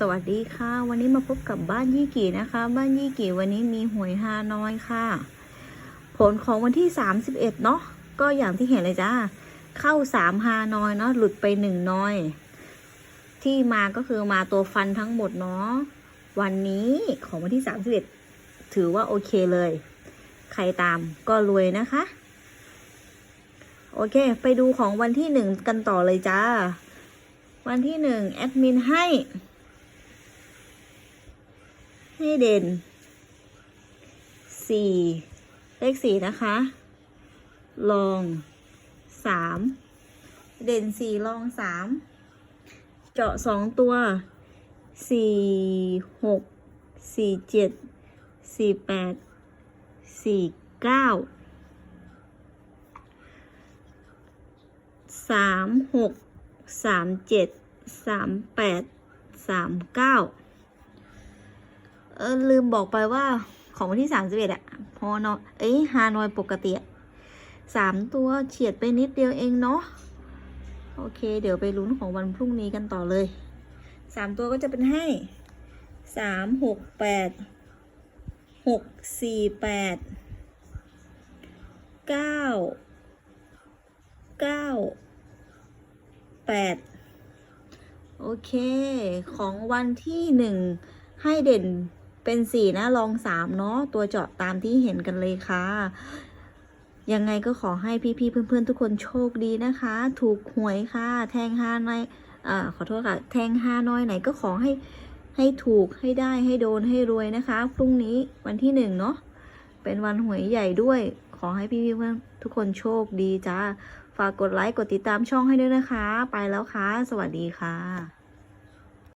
สวัสดีค่ะ วันนี้มาพบกับบ้านยี่กี่นะคะ บ้านยี่กี่วันนี้มีหวยฮานอยค่ะ ผลของวันที่ 31 เนาะก็อย่างที่เห็นเลยจ้าเข้า3ฮานอยเนาะหลุดไป1น้อย ที่มาก็คือมาตัวฟันทั้งหมดเนาะวันนี้ของวันที่ 31 ถือว่าโอเคเลย ใครตามก็รวยนะคะ โอเค ไปดูของวันที่หนึ่งกันต่อเลยจ้า วันที่หนึ่งแอดมินให้ ให้เด่นสี่เลขสี่นะคะ ลองสามเด่นสี่ลองสามเจาะสองตัวสี่หกสี่เจ็ดสี่แปดสี่เก้าสามหกสามเจ็ดสามแปดสามเก้า เออลืมบอกไปว่าของวันที่สามสิบเอ็ดอะพอเนาะเอ้ยฮานอยปกติอะสามตัวเฉียดไปนิดเดียวเองเนาะโอเค เดี๋ยวไปลุ้นของวันพรุ่งนี้กันต่อเลยสามตัวก็จะเป็นให้สามหกแปดหกสี่แปดเก้าเก้าแปดโอเค ของวันที่หนึ่งให้เด่น เป็นสี่นะลองสามเนาะตัวเจาะตามที่เห็นกันเลยค่ะ ยังไงก็ขอให้พี่ๆเพื่อนๆ ทุกคนโชคดีนะคะ ถูกหวยค่ะ แทงห้าน้อยอ่าขอโทษค่ะแทงห้าน้อยไหนก็ขอให้ให้ถูกให้ได้ให้โดนให้รวยนะคะ พรุ่งนี้วันที่หนึ่งเนาะเป็นวันหวยใหญ่ด้วย ขอให้พี่ๆเพื่อนทุกคนโชคดีจ้าฝากกดไลค์กดติดตามช่องให้ด้วยนะคะ ไปแล้วค่ะ สวัสดีค่ะ